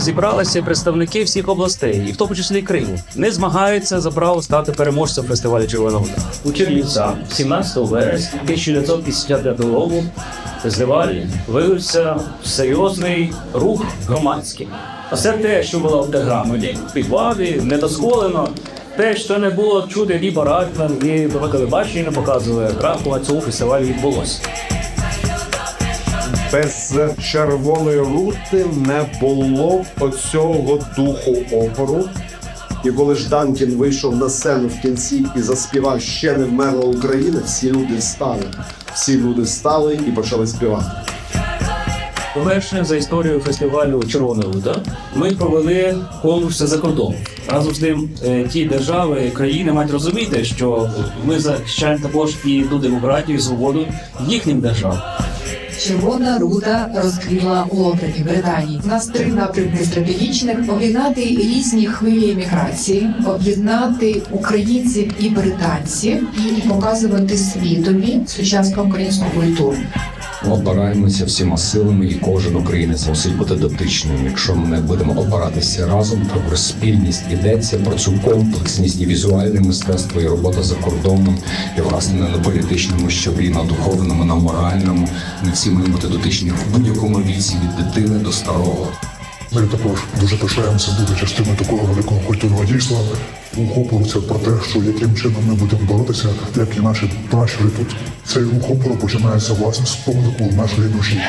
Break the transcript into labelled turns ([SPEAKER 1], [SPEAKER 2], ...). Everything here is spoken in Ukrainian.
[SPEAKER 1] зібралися представники всіх областей, і в тому числі Криму. Не змагаються за право стати переможцем фестивалю Червоного Вода. У Чернівцях 17 вересня 1959 року фестиваль виявився серйозний рух громадський. А все те, що було в Теграмі, в підвалі, недозволено. Те, що не було чути ні Баракман, ні по телебаченню не показували, Кракова цього фестивалю відбулося.
[SPEAKER 2] Без червоної рути не було оцього духу опору.
[SPEAKER 3] І коли Жданкін вийшов на сцену в кінці і заспівав ще не вмерла Україна, всі люди встали. Всі люди встали і почали співати.
[SPEAKER 1] По-перше, за історію фестивалю Червона вода ми провели конкурси за кордоном. Разом з тим, е, ті держави, країни мають розуміти, що ми захищаємо також і ту демократію, і свободу їхнім державам.
[SPEAKER 4] Червона рута розкрила у Лондоні, Британії. У нас три напрямки стратегічних: об'єднати різні хвилі еміграції, об'єднати українців і британців і показувати світові сучасну українську культуру.
[SPEAKER 5] Обираємося всіма силами, і кожен українець мусить бути дотичним. Якщо ми не будемо обиратися разом, то про спільність ідеться про цю комплексність і візуальне мистецтво, і робота за кордоном, і власне не на політичному щаблі, на духовному, на моральному. Ми всі маємо бути дотичні в будь-якому віці від дитини до старого.
[SPEAKER 6] Ми також дуже пишаємося бути частиною такого великого культурного дійства. Ухоплюється про те, що яким чином ми будемо боротися, як і наші пращури тут. Цей рух починається власне з помилку нашої душі.